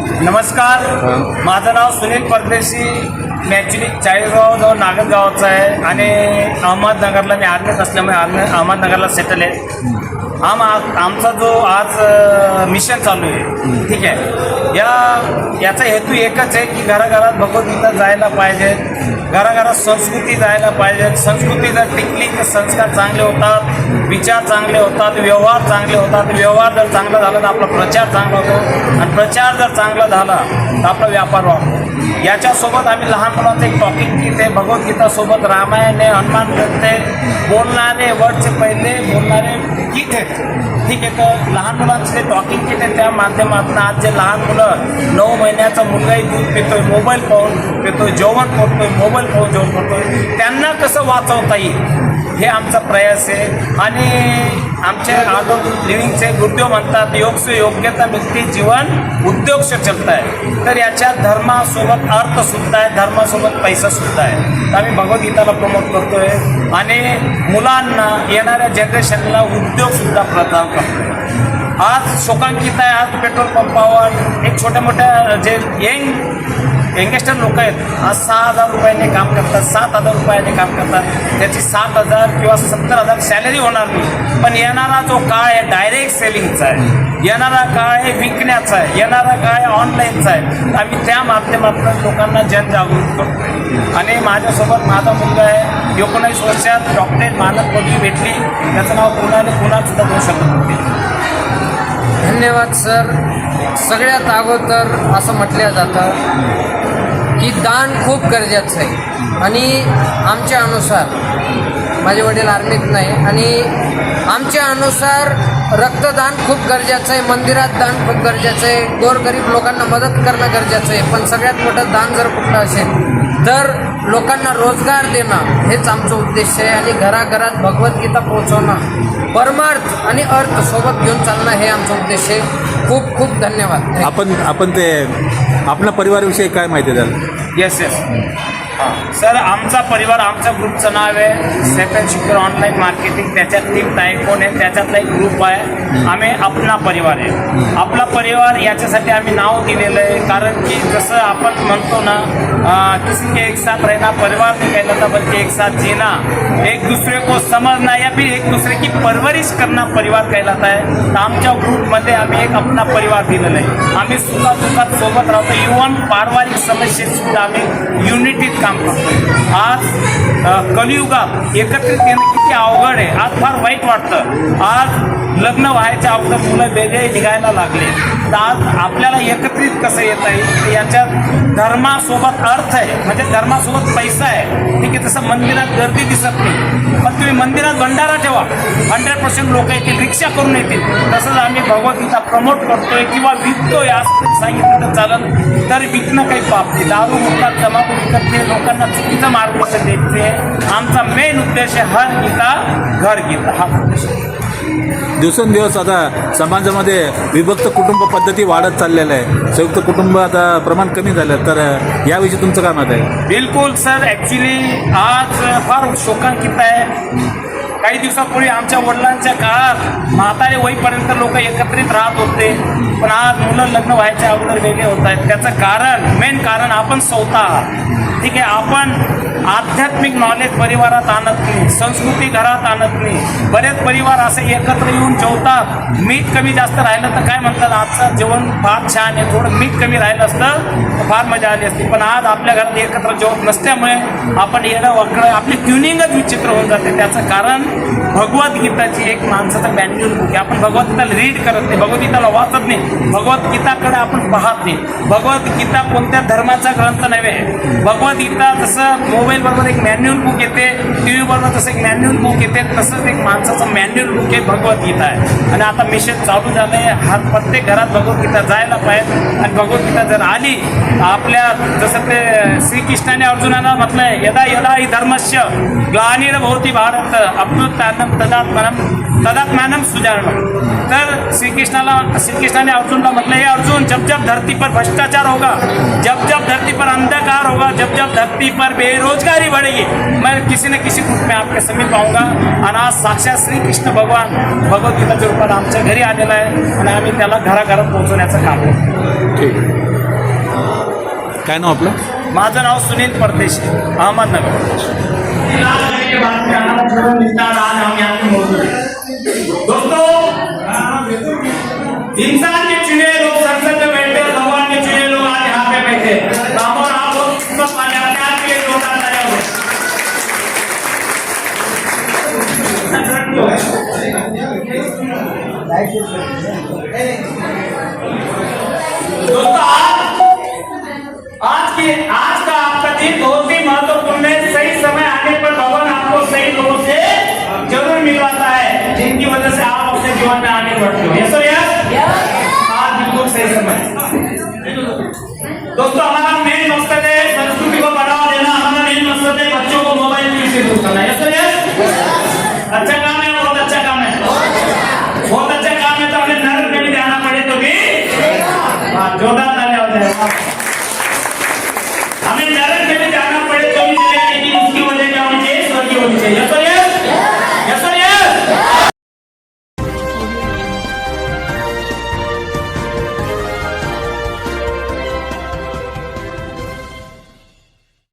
नमस्कार. माझं नाव सुनील परदेशी. मी ॲक्च्युली चाळीसगाव जवळ नागरगावचं आहे आणि अहमदनगरला मी आर्मीत असल्यामुळे आर्मी अहमदनगरला सेटल आहे. आम आमचा जो आज मिशन चालू आहे ठीक आहे. या याचा हेतू एकच आहे की घराघरात भगवद्गीता जायला पाहिजे. घराघरात संस्कृती जायला पाहिजे. संस्कृती जर टिकली तर संस्कार चांगले होतात. विचार चांगले होतात व्यवहार चांगले होतात व्यवहार जर चांगला झाला तर आपला प्रचार चांगला होतो. आणि प्रचार जर चांगला झाला तर आपला व्यापार वाढतो. याच्यासोबत आम्ही लहान मुलांचं एक टॉकिंग गीत आहे भगवद्गीतासोबत रामायण आहे हनुमान ग्रंथ आहे बोलणारे वर्डचे पहिले बोलणारे गीत आहेत. ठीक आहे तर लहान मुलांचं जे टॉकिंग गीत आहे त्या माध्यमातून आज जे लहान मुलं नऊ महिन्याचा मुलगाही दूध पितोय मोबाईल पाहून पितोय जेवण करतोय मोबाईल पाहून जेवण करतोय त्यांना कसं वाचवता येईल? हे आमचा प्रयास आहे. आणि आमचे आधुनिक लिव्हिंगचे गुरुदेव म्हणतात योग योग्यता व्यक्ती जीवन उद्योग चलत आहे तर याच्या धर्मासोबत अर्थ सुद्धा आहे धर्मासोबत पैसा सुद्धा आहे. तर आम्ही भगवद्गीताला प्रमोट करतोय. आणि मुलांना येणाऱ्या जनरेशनला उद्योग सुद्धा प्रदान करतो आज शोकांकित आहे आज पेट्रोल पंपावर एक छोट्या मोठ्या जे यंग यंगस्टर लोक आहेत. आज सहा हजार रुपयाने काम करतात सात हजार रुपयाने काम करतात. त्याची सात हजार किंवा सत्तर हजार सॅलरी होणार नाही. पण येणारा जो काळ आहे डायरेक्ट सेलिंगचा आहे. येणारा काळ आहे विकण्याचा आहे. येणारा काळ आहे ऑनलाईनचा आहे. आम्ही त्या माध्यमातून लोकांना जनजागृत करतो आणि माझ्यासोबत माझा मुलगा आहे. एकोणीस वर्षात डॉक्टरेट मानक पदवी भेटली. त्याचं नाव कुणाने कुणाल सुद्धा देऊ शकत नव्हते. धन्यवाद सर सगळ्यात अगोदर असं म्हटलं जातं की दान खूप गरजेचं आहे. आणि आमच्या अनुसार माझे वडील आर्मीत नाही आणि आमच्या अनुसार रक्तदान खूप गरजेचं आहे मंदिरात दान खूप गरजेचं आहे गोरगरीब लोकांना मदत करणं गरजेचं आहे पण सगळ्यात मोठं दान जर कुठलं असेल तर लोकांना रोजगार देणं हेच आमचं उद्देश आहे. आणि घराघरात भगवद्गीता पोहोचवणं परमार्थ आणि अर्थ सोबत घेऊन चालणं हे आमचं उद्देश आहे. खूप खूप धन्यवाद. आपण आपण ते आपल्या परिवाराविषयी काय माहिती द्याल? येस येस सर आमचा परिवार आमच्या ग्रुपचं नाव आहे सेकंड शिक्युअर ऑनलाईन मार्केटिंग. त्याच्यात टीम टायकोन आहे त्याच्यातला एक ग्रुप आहे. आम्ही आपला परिवार आहे. आपला परिवार याच्यासाठी आम्ही नाव दिलेलं आहे. कारण की जसं आपण म्हणतो ना किसी के एक साथ रहना परिवार नहीं कहलाता बल्कि एक साथ जीना एक दूसरे को समझना या फिर एक दूसरे की परवरिश करना परिवार कहलाता है तर आमच्या ग्रुपमध्ये आम्ही एक आपला परिवार दिलेला आहे. आम्ही सुद्धा दुःखात सोबत राहतो. इव्हन पारिवारिक समस्येत सुद्धा आम्ही युनिटीत काम करतो आज कलियुगात एकत्रित येणं किती अवघड आहे. आज फार वाईट वाटतं. आज लग्न व्हायच्या अगोदर मुलं वेगळे निघायला लागले. तर आज आपल्याला एकत्रित कसं येता येईल याच्यात धर्मासोबत अर्थ आहे. म्हणजे धर्मासोबत पैसा आहे. ठीक आहे तसं मंदिरात गर्दी दिसत नाही. पण तुम्ही मंदिरात भंडारा ठेवा. हंड्रेड पर्सेंट लोक येतील रिक्षा करून येतील. तसंच आम्ही भगवद्गीता प्रमोट करतोय किंवा विकतोय असं सांगितलं तर चालन. तर विकणं काही पाप नाही. दारू मुक्तात तंबाखू विकत नाही. लोकांना चुकीचं मार्गदर्शन देते आमचा मेन उद्देश आहे हर गीता घर गीता. हा उद्देश आहे. दिवसेंदिवस आता समाजामध्ये विभक्त कुटुंब पद्धती वाढत चाललेलं आहे. संयुक्त कुटुंब आता प्रमाण कमी झालं. तर याविषयी तुमचं काय मत आहे? बिलकुल सर. ॲक्च्युली आज फार शोकांकित आहे. काही दिवसापूर्वी आमच्या वडिलांच्या काळात म्हातारे होईपर्यंत लोक एकत्रित राहत होते. पण आज मुलं लग्न व्हायच्या अगोदर वेगळे होत आहेत. त्याचं कारण मेन कारण आपण स्वतः ठीक आहे आपण आध्यात्मिक नॉलेज परिवारात आणत नाही संस्कृती घरात आणत नाही. बरेच परिवार असे एकत्र येऊन जेवतात. मीठ कमी जास्त राहिलं तर काय म्हणतात आजचं जेवण फार छान आहे थोडं मीठ कमी राहिलं असतं तर फार मजा आली असती. पण आज आपल्या घरात एकत्र जेवत नसल्यामुळे आपण येणं वाकडं आपली ट्युनिंगच विचित्र होऊन जाते. त्याचं कारण भगवद्गीताची एक माणसाचं मॅन्युअल बुक आहे. आपण भगवद्गीताला रीड करत नाही भगवद्गीताला वाचत नाही. भगवद्गीताकडे आपण पाहत नाही. भगवद्गीता कोणत्या धर्माचा ग्रंथ नव्हे. भगवद्गीता जसं मोबाईलबरोबर एक मॅन्युअल बुक येते टी व्हीबरोबर जसं एक मॅन्युअल बुक येते तसंच एक माणसाचं मॅन्युअल बुक आहे भगवद्गीता आहे. आणि आता मिशन चालू झालं आहे हा प्रत्येक घरात भगवद्गीता जायला पाहिजे. आणि भगवद्गीता जर आली आपल्या जसं ते श्रीकृष्णाने अर्जुनाला म्हटलंय यदा यदा ही धर्मस्य ग्लानिर्भवती भारत अब्दुल ज्ञानम तदात्मनम तदात्मानम सुजारणम तर श्रीकृष्णाला श्रीकृष्णाने अर्जुनला म्हटलं हे अर्जुन जब जब धरती पर भ्रष्टाचार होगा. जब जब धरती पर अंधकार होगा. जब जब धरती पर बेरोजगारी बढ़ेगी. मैं किसी न किसी रूप में आपके समीप आऊंगा। आणि आज साक्षात श्रीकृष्ण भगवान भगवद्गीताच्या रूपात आमच्या घरी आलेला आहे आणि आम्ही त्याला घराघरात पोहोचवण्याचं काम करतो. ठीक. काय नाव आपलं? माझं नाव सुनील परदेशी अहमदनगर. इंसान के चुने लोग, संसद में बैठे भगवान के चुने लोग आज यहाँ पे बैठे। तो और आप लोग दोस्तों, आज आज की आज का आपका दिन बहुत सही लोगों से ज़रूर मिलवाता है जिनकी वजह से आप अपने जीवन में आगे बढ़ते हो। यस यस आज बिल्कुल सही समय दोस्तों हमारा मेन मकसद है संस्कृति को बढ़ावा देना। हमारा मेन मकसद है बच्चों को मोबाइल टीवी से दूर करना। यस अच्छा काम है बहुत अच्छा काम है। बहुत अच्छा। काम है तो हमें नरक में भी जाना पड़े तो भी। हाँ जोरदार तालियाँ